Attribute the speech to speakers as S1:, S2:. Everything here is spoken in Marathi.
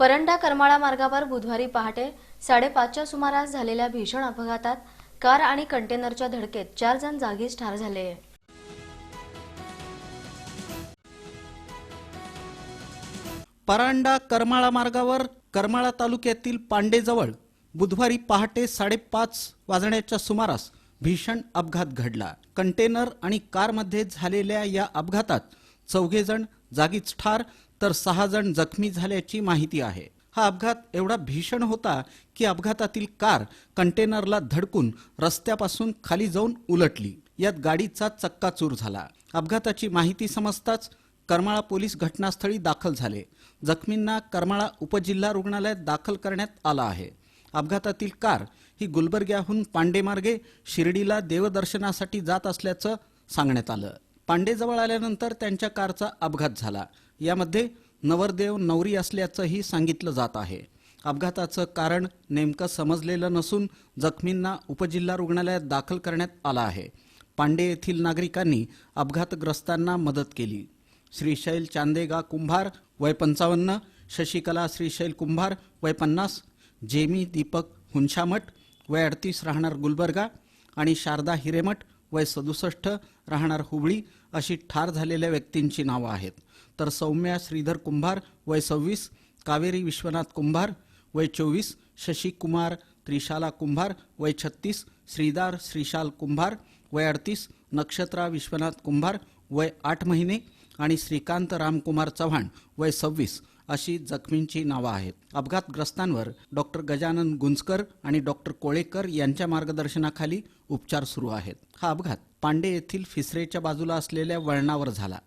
S1: परंडा करमाळा मार्गावर बुधवारी पहाटे साडेपाचच्या सुमारास झालेल्या भीषण अपघातात कार आणि कंटेनरच्या धडकेत चार जण जागीच ठार झाले.
S2: परांडा करमाळा मार्गावर करमाळा तालुक्यातील पांडेजवळ बुधवारी पहाटे साडेपाच वाजण्याच्या सुमारास भीषण अपघात घडला. कंटेनर आणि कारमध्ये झालेल्या या अपघातात चौघेजण जागीच ठार तर सहा जण जखमी झाल्याची माहिती आहे. हा अपघात एवढा भीषण होता की अपघातातील कार कंटेनरला धडकून रस्त्यापासून खाली जाऊन उलटली. यात गाडीचा चक्काचूर झाला. अपघाताची माहिती समजताच करमाळा पोलीस घटनास्थळी दाखल झाले. जखमींना करमाळा उपजिल्हा रुग्णालयात दाखल करण्यात आला आहे. अपघातातील कार ही गुलबर्ग्याहून पांडेमार्गे शिर्डीला देवदर्शनासाठी जात असल्याचं सांगण्यात आलं. पांडेजवळ आल्यानंतर त्यांच्या कारचा अपघात झाला. यामध्ये नवरदेव नवरी असल्याचंही सांगितलं जात आहे. अपघाताचं कारण नेमकं समजलेलं नसून जखमींना उपजिल्हा रुग्णालयात दाखल करण्यात आलं आहे. पांडे येथील नागरिकांनी अपघातग्रस्तांना मदत केली. श्रीशैल चांदेगा कुंभार वय पंचावन्न शशिकला श्रीशैल कुंभार वय पन्नास जेमी दीपक हुंशामठ वय अडतीस राहणार गुलबर्गा आणि शारदा हिरेमठ वय सदुसष्ट राहणार हुबळी अशी ठार झालेल्या व्यक्तींची नावं आहेत. तर सौम्या श्रीधर कुंभार वय सव्वीस कावेरी विश्वनाथ कुंभार वय चोवीस शशिकुमार त्रिशाला कुंभार वय छत्तीस श्रीदार श्रीशाल कुंभार वय अडतीस नक्षत्रा विश्वनाथ कुंभार वय आठ महिने आणि श्रीकांत रामकुमार चव्हाण वय सव्वीस अशी जखमींची नावं आहेत. अपघातग्रस्तांवर डॉक्टर गजानन गुंजकर आणि डॉक्टर कोळेकर यांच्या मार्गदर्शनाखाली उपचार सुरू आहेत. हा अपघात पांडे येथील फिसरेच्या बाजूला असलेल्या वळणावर झाला.